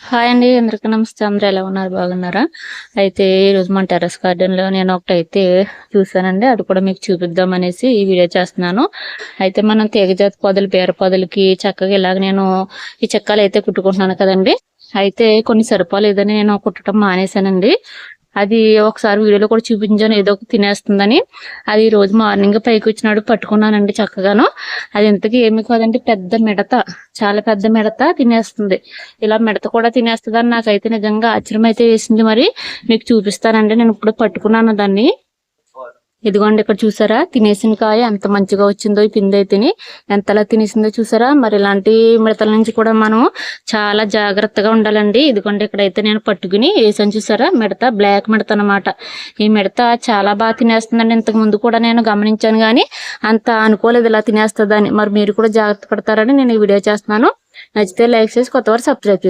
Hi అండి అందరికీ నమస్తే. అందరూ ఎలా ఉన్నారు? బాగున్నారా? అయితే ఈరోజు మన టెర్రస్ గార్డెన్లో నేను ఒకటి అయితే చూసానండి అది కూడా మీకు చూపిద్దాం అనేసి ఈ వీడియో చేస్తున్నాను. అయితే మనం తీగజాతి పొదలు బీర పొదలకి చక్కగా ఇలాగ నేను ఈ చెక్కలు అయితే కుట్టుకుంటున్నాను కదండి. అయితే కొన్ని సరిపోలేదని నేను కుట్టడం మానేశానండి. అది ఒకసారి వీడియోలో కూడా చూపించాను ఏదో ఒకటి తినేస్తుందని. అది ఈ రోజు మార్నింగ్ పైకి వచ్చినాడు పట్టుకున్నానండి చక్కగాను. అది ఇంతకీ ఏమి కాదండి పెద్ద మిడత చాలా పెద్ద మిడత తినేస్తుంది. ఇలా మిడత కూడా తినేస్తుందని నాకైతే నిజంగా ఆశ్చర్యం అయితే వేసింది మరి. మీకు చూపిస్తానండి నేను ఇప్పుడు పట్టుకున్నాను దాన్ని. ఇదిగోండి ఇక్కడ చూసారా? తినేసిన కాయ ఎంత మంచిగా వచ్చిందో ఈ పిండి అయితేని. ఎంతలా తినేసిందో చూసారా? మరి ఇలాంటి మిడతల నుంచి కూడా మనం చాలా జాగ్రత్తగా ఉండాలండి. ఇదిగోండి ఇక్కడైతే నేను పట్టుకుని వేసాను చూసారా? మిడత బ్లాక్ మిడత అనమాట ఈ మిడత చాలా బాగా తినేస్తుందండి. ఇంతకు ముందు కూడా నేను గమనించాను కానీ అంత అనుకోలేదు ఇలా తినేస్తుందని. మరి మీరు కూడా జాగ్రత్త పడతారని నేను ఈ వీడియో చేస్తున్నాను. నచ్చితే లైక్ చేసి కొత్తవారు సబ్స్క్రైబ్ చేసి